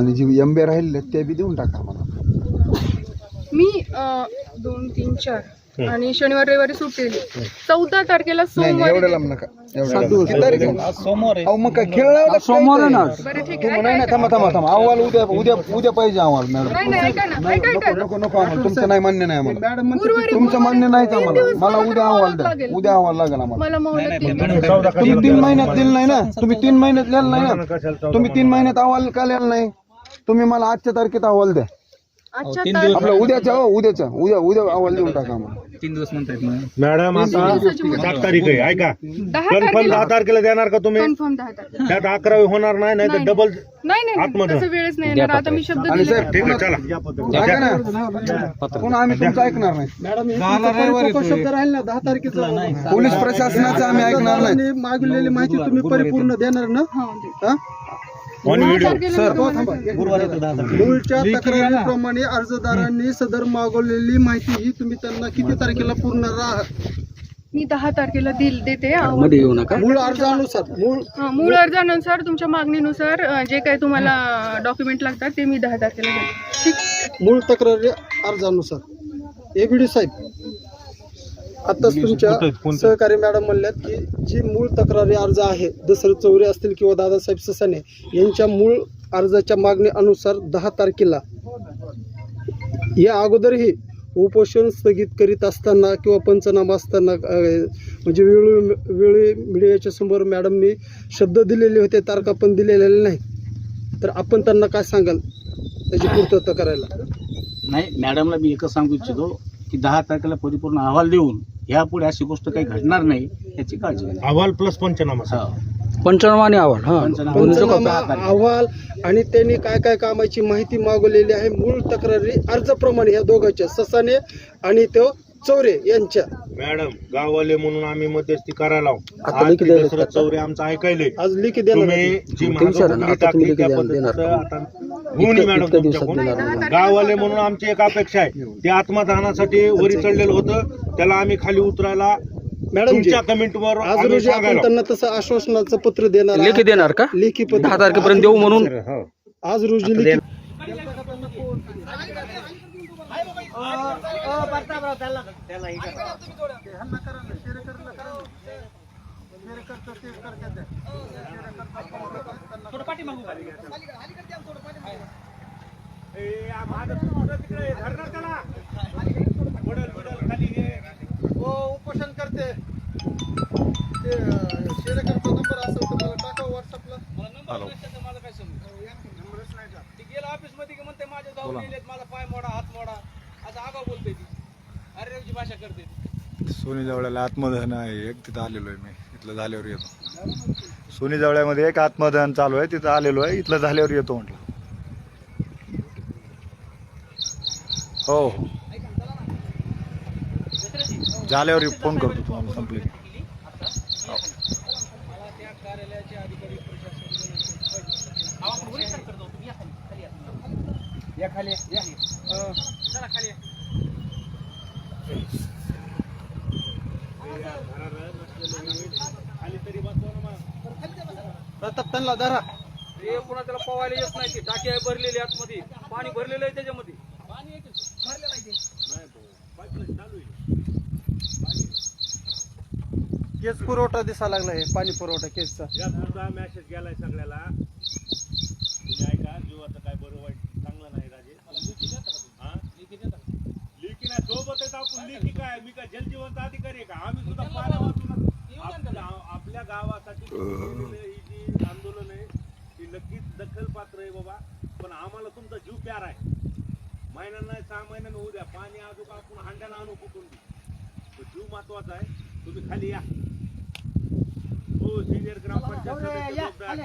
आणि G M बी राहिले ते बी देऊन टाका आम्हाला मी अ, दोन तीन चार. आणि शनिवार रविवारी सुट्टी दिली. चौदा तारखेला नाही नाही, एवढं सोमवारी लांब नका एवढं लांब नका. किती तारीख आहे? अहो मग काय खेळ लावला सोमवार आहे ना आज. बरं ठीक आहे नाही नाही थांबा थांबा थांबा. अहवाल उद्या उद्या उद्या पाहिजे अहवाल मॅडम. नाही नाही ऐका ना ऐका नको ऐका. नको नको आम्हाला तुमचं नाही मान्य नाही आम्हाला. गुरुवारी तुमचं मान्य नाहीच आम्हाला. दिवस मला मला उद्या अहवाल द्या. लागेल. उद्या अहवाल लागेल आम्हाला. मला मोहलत तीन तुम्ही तीन महिन्यात दिलं नाही ना. तुम्ही तीन महिन्यात लिहिलं नाही ना. तुम्ही तीन महिन्यात अहवाल का लिहिला नाही? तुम्ही मला आजच्या तारखेत अहवाल द्या. आपलं उद्याच्या हो उद्याच्या उद्या उद्या अहवाल देऊन टाका आम्हाला. तीन दिवस म्हणतायत ना. मॅडम आता सात तारीख आहे ऐका. दहा कन्फर्म तारखेला. दहा तारखेला देणार का तुम्ही? कन्फर्म दहा तारखेला. त्यात अकरावी होणार नाही नाही तर नाही. डबल नाही नाही, नाही. आतमध्ये. तसं वेळेस नाही येणार. आता मी शब्द आणि दिले. साहेब ठीक आहे चला. ऐका ना पुन्हा आम्ही तुमचं ऐकणार नाही. दहा तारखेचा. पोलीस प्रशासनाचं आम्ही ऐकणार नाही. मागलेली माहिती तुम्ही परिपूर्ण देणार ना? हा. हा? ऑन व्हिडिओ सर मूळच्या तक्रारीप्रमाणे अर्जदारांनी सदर मागवलेली माहिती ही तुम्ही त्यांना किती तारखेला पूर्ण रा- मी दहा तारखेला दिल देते अहवाल. मूळ अर्जानुसार मूळ हा, मूळ अर्जानुसार तुमच्या मागणीनुसार अ, जे काही तुम्हाला डॉक्युमेंट लागतात ते मी दहा तारखेला देते. ठीक? मूळ तक्रारी अर्जानुसार. एबीडी साहेब आताच तुमच्या सहकारी मॅडम म्हणल्यात की जी मूळ तक्रारी अर्ज आहे दसरथ चौरे असतील किंवा दादासाहेब ससाने यांच्या मूळ अर्जाच्या मागणी अनुसार दहा तारखेला या अगोदरही उपोषण स्थगित करीत असताना किंवा पंचनामा असताना म्हणजे वेळो वेळी मीडियाच्या समोर मॅडमनी शब्द दिलेले होते तारखा पण दिलेले नाही तर आपण त्यांना काय सांगाल त्याची पूर्तता करायला? नाही मॅडमला मी एकच सांगू इच्छितो की दहा तारखेला परिपूर्ण अहवाल देऊन यापुढे अशी गोष्ट काही घडणार नाही याची काळजी घ्या. अहवाल प्लस पंचनामा हा. पंचनामा आणि अहवाल हा. पंचनामा. अहवाल आणि त्यांनी काय काय कामाची माहिती मागवलेली आहे मूळ तक्रारी अर्जाप्रमाणे या दोघांच्या ससाने आणि तो चौरे यांच्या. मॅडम गाववाले म्हणून आम्ही मध्यस्थी करायला आता आज लेखी ते द्यायला दसरथ चौरे आमचं ऐकायले. आज लिखी देणार तुम्ही आहे. जी टाकली त्या पद्धतीचं आता होऊ नये मॅडम तुमच्याकडून गाववाले म्हणून आमची एक अपेक्षा आहे. ते आत्मदानासाठी वरी चढलेलं होतं. त्याला आम्ही खाली उतरायला मॅडम तुमच्या कमेंटवर आज आम्ही रोजी आपण सांगायला त्यांना तसं आश्वासनाचं पत्र देणार लेखी आहात. देणार का? लेखी पत्र. दहा तारखेपर्यंत देऊ म्हणून? हो. आज रोजी लिखी उपोषण करते. ते शेरेकरचा नंबर असेल तर मला टाका व्हॉट्सअपला ऑफिसमध्ये की म्हणते माझे जाऊन गेलेत माझा पाय मोडा हात मोडा. असं आगाव बोलते ती. अरे भाषा करते ती. सोनी जवळ्याला आत्मदहन आहे. एक तिथं आलेलो आहे मी. इथलं झाल्यावर येतो. सोनी जवळ्यामध्ये एक आत्मदहन चालू आहे. तिथं आलेलो आहे. इथलं झाल्यावर येतो म्हटलं. हो हो. झाल्यावर फोन करतो तुम्हाला संपले. की. प्रताप त्यांना धरा. हे पुन्हा त्याला पवायला येत नाही ती टाकी आहे भरलेली आतमध्ये. पाणी भरलेलं आहे त्याच्यामध्ये. केस पुरवठा दिसा लागला हे पाणी पुरवठा केसचा. या तुझा मेसेज गेलाय सगळ्याला. तुम्ही ऐका जीवाचं काय बरं वाईट चांगलं नाही राजे. हा? लेकी नाही सोबत आहेत आपण लेकी काय? मी काय जलजीवंत अधिकारी आहे का? आम्ही सुद्धा पाण्या वाचून आपल्या गावासाठी केलेलं ही जी आंदोलन आहे ती नक्कीच दखल पात्र आहे बाबा. पण आम्हाला तुमचा जीव प्यार आहे. महिन्यानं नाही सहा महिन्यानं होऊ द्या. पाणी आजू आपण हांड्यानं आणू कुठून? बी. तो जीव महत्त्वाचा आहे. तुम्ही खाली या. हो सिनियर ग्रामपंचायत सदस्य जबाबदार.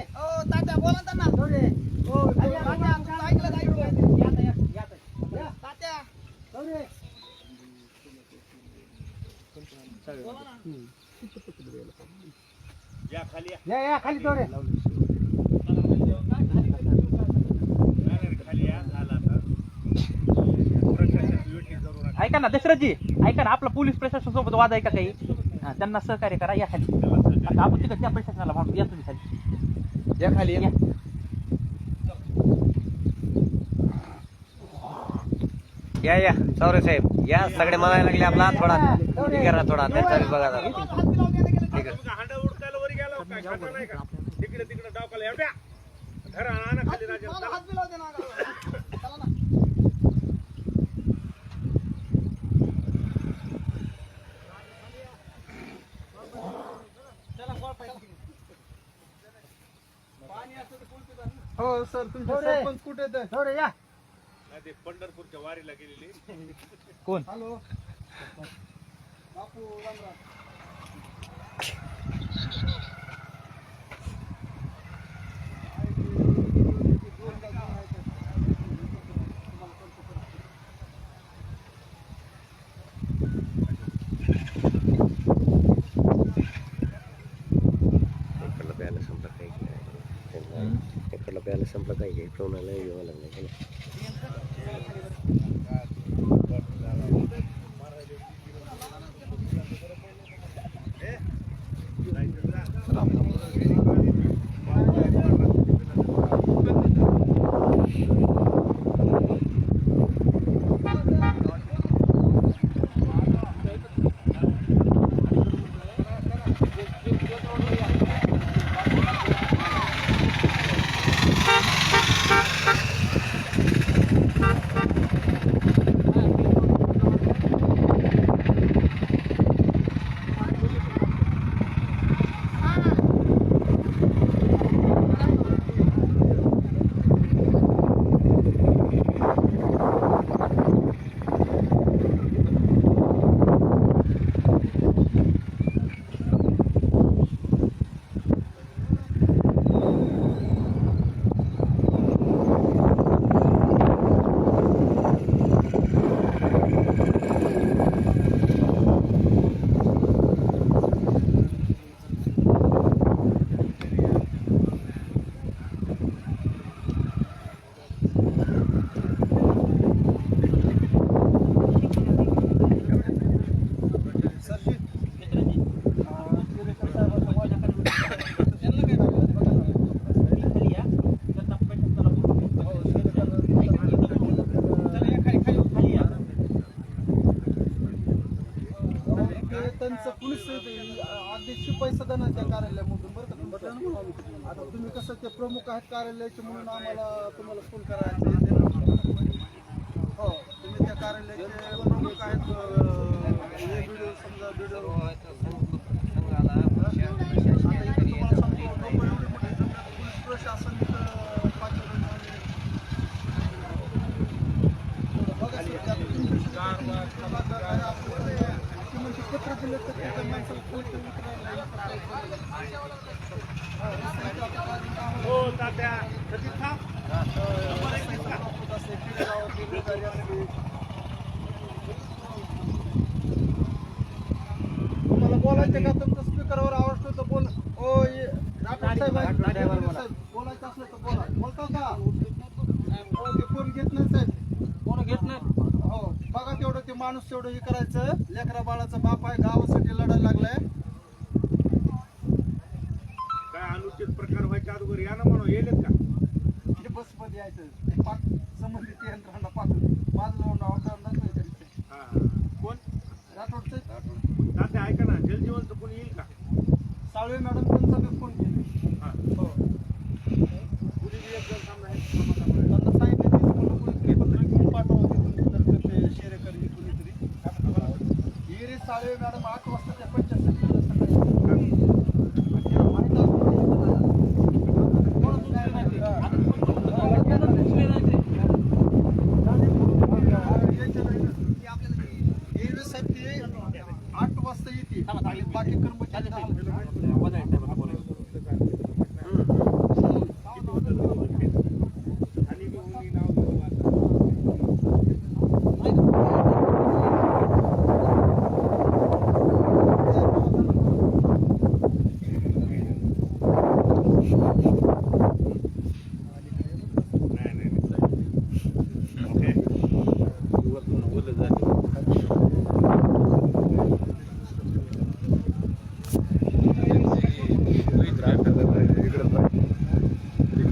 या खाली. या नाही, खाली ना दशरथजी ऐका ना आपला पोलीस प्रशासनासोबत वाद आहे का काही? त्यांना सहकार्य करा या खाली. आपण तिकडे त्या प्रशासनाला म्हणतो या तुम्ही खाली. या खाली या. या. या चौरे साहेब या सगळे म्हणायला लागले आपला थोडा. करा थोडा त्यांचा बघा जरा. हांडा उडकायला वर गेला तिकडे तिकडे धरा आणा खाली राजा सर तुमचे सरपंच कुठे आहेत? हो या. नाही, ते पंढरपूरच्या वारीला गेलेली. कोण? हॅलो. बापू रामराम 对，不能留有个人能力。पोलीस अध्यक्ष पैसा देणार त्या कार्यालयामधून बरं का? आता तुम्ही कसं ते प्रमुख आहेत कार्यालयाचे म्हणून आम्हाला तुम्हाला फोन करायचं. हो तुम्ही त्या कार्यालयाचे प्रमुख आहेत व्हिडिओ समजा व्हिडिओ प्रशासन बघा तुम्हाला बोलायचं का? तुमचं स्पीकरवर आवाज ठेवतो बोल. ओ बोलायचं असलं तर बोला. बोलतो का? फोन घेत नाही साहेब? फोन घेत नाही? हो बघा तेवढं ते माणूस तेवढं हे करायचं. लेकरा बाळाचं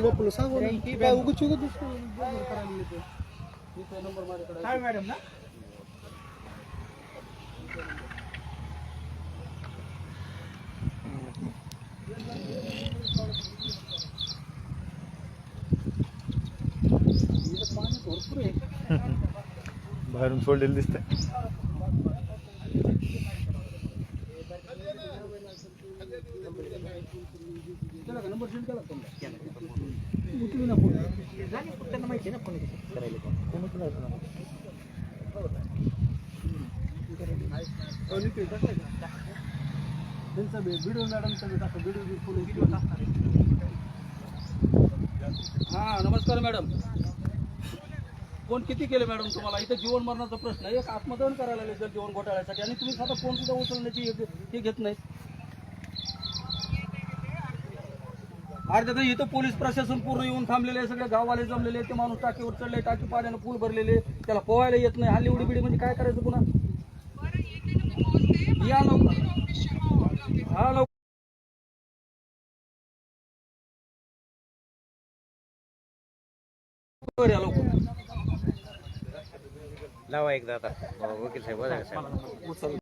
बापूला सांगू. काय उगाच उगाच. काय मॅडम ना? बाहेरून सोडलेलं दिसतंय. त्यांना माहिती आहे ना कोणी कसं करायला कोण उचलायचं ना. त्यांचा व्हिडिओ मॅडमचा बी टाका व्हिडिओ फुल हा नमस्कार मॅडम. फोन किती केले मॅडम तुम्हाला? इथं जीवन मरणाचा प्रश्न आहे. एक आत्मदहन करायला लागले जर जीवन घोटाळ्यासाठी. आणि तुम्ही साधा फोन सुद्धा उचलण्याची हे- हे घेत नाही अर्ध्या तर इथं पोलीस प्रशासन पूर्ण येऊन थांबलेले सगळे गाववाले जमलेले आहेत, ते माणूस टाकीवर चढले टाकी पाण्यानं पूल भरलेले त्याला पोहायला येत नाही. हल्ली उडी बिडी म्हणजे काय करायचं पुन्हा? या लवकर. हा लवकर. या लवकर. लावा एकदा आता वकील साहेब बघा साहेब.